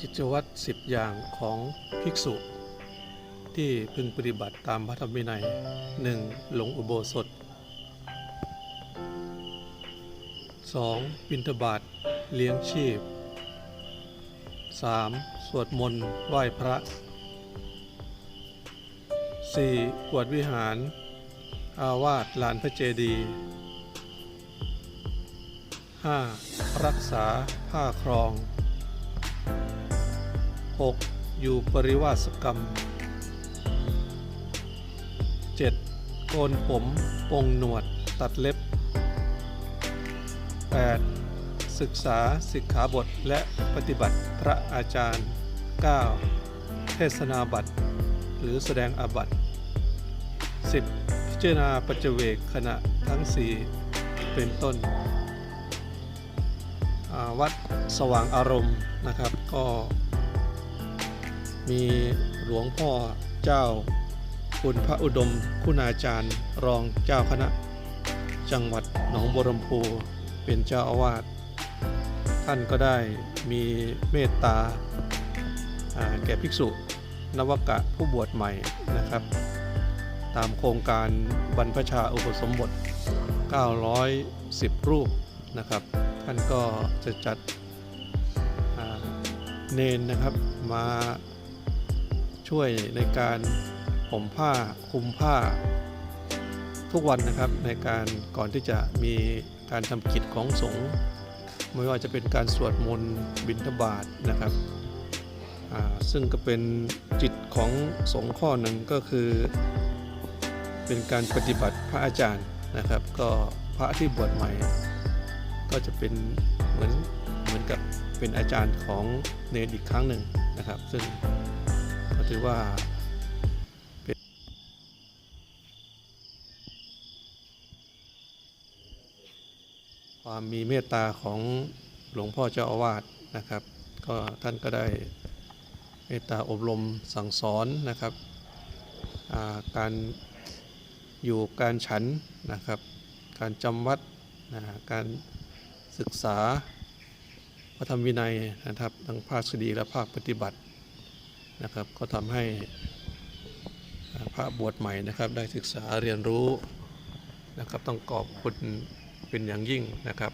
กิจวัตรสิบอย่างของภิกษุ ที่พึงปฏิบัติตามพระธรรมวินัยหนึ่งหลงอุโบสถ 2. บิณฑบาตเลี้ยงชีพ 3. สวดมนต์ไหว้พระ 4. กวดวิหาร อาวาสลานพระเจดีย์ 5. รักษาผ้าครอง 6. อยู่ปริวาสกรรม 7. โกนผมปงหนวด ตัดเล็บ 8. ศึกษาสิกขาบทและปฏิบัติพระอาจารย์ 9. เทศนาบัตร หรือแสดงอาบัติ 10. พิจารณาปัจเจเวกขณะทั้ง 4 เป็นต้นวัดสว่างอารมณ์นะครับก็ มีหลวงพ่อเจ้าคุณพระอุดม คุณาจารย์รองเจ้าคณะ จังหวัดหนองบัวลำพูเป็นเจ้าอาวาสท่านก็ได้มีเมตตาแก่ภิกษุนวกะผู้บวชใหม่นะครับ ตามโครงการบรรพชาอุปสมบท 910 รูปนะครับ ท่านก็จะจัดเนนนะครับมา ช่วยในการผมผ้าคุมผ้า ทุกวันนะครับในการก่อนที่จะมีการทำกิจของสงฆ์ไม่ว่าจะเป็นการสวดมนต์บิณฑบาตนะครับซึ่งก็เป็นจิตของสงฆ์ข้อหนึ่งก็คือ เป็นการปฏิบัติพระอาจารย์นะครับ ก็พระที่บวชใหม่ ก็จะเป็นเหมือนเหมือนกับเป็นอาจารย์ของเนรอีกครั้งหนึ่งนะครับ ซึ่ง ถือว่าความมีเมตตาของหลวงพ่อเจ้าอาวาสนะครับ ก็ท่านก็ได้เมตตาอบรมสั่งสอนนะครับาการอยู่การฉันนะครับ การจำวัดนะการศึกษาพระธรรมวินัยนะครับทั้งภาคสดีและภาคปฏิบัติ นะครับ ก็ทำให้พระบวชใหม่นะครับได้ศึกษาเรียนรู้นะครับต้องกอบคุณเป็นอย่างยิ่งนะครับ